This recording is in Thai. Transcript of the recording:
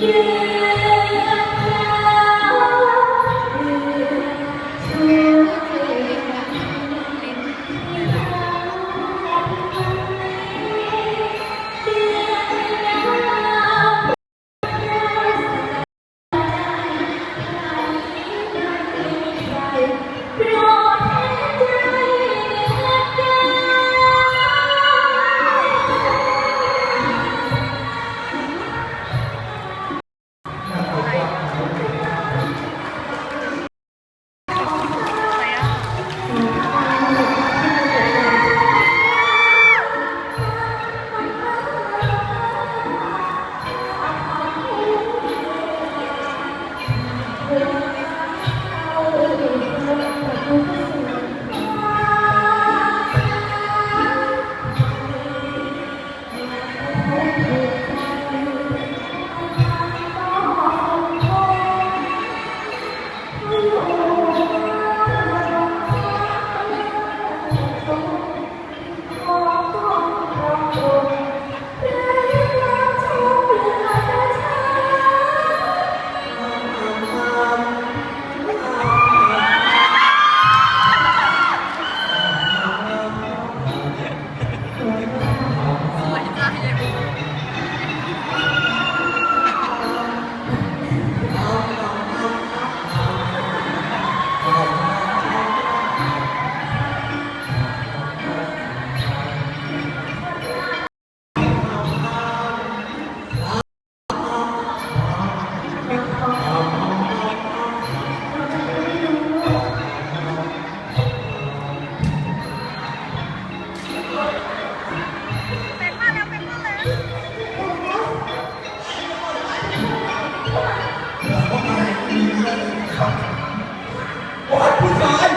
Yeah. ว่าไม่มีเะองคว่าผู้ชาย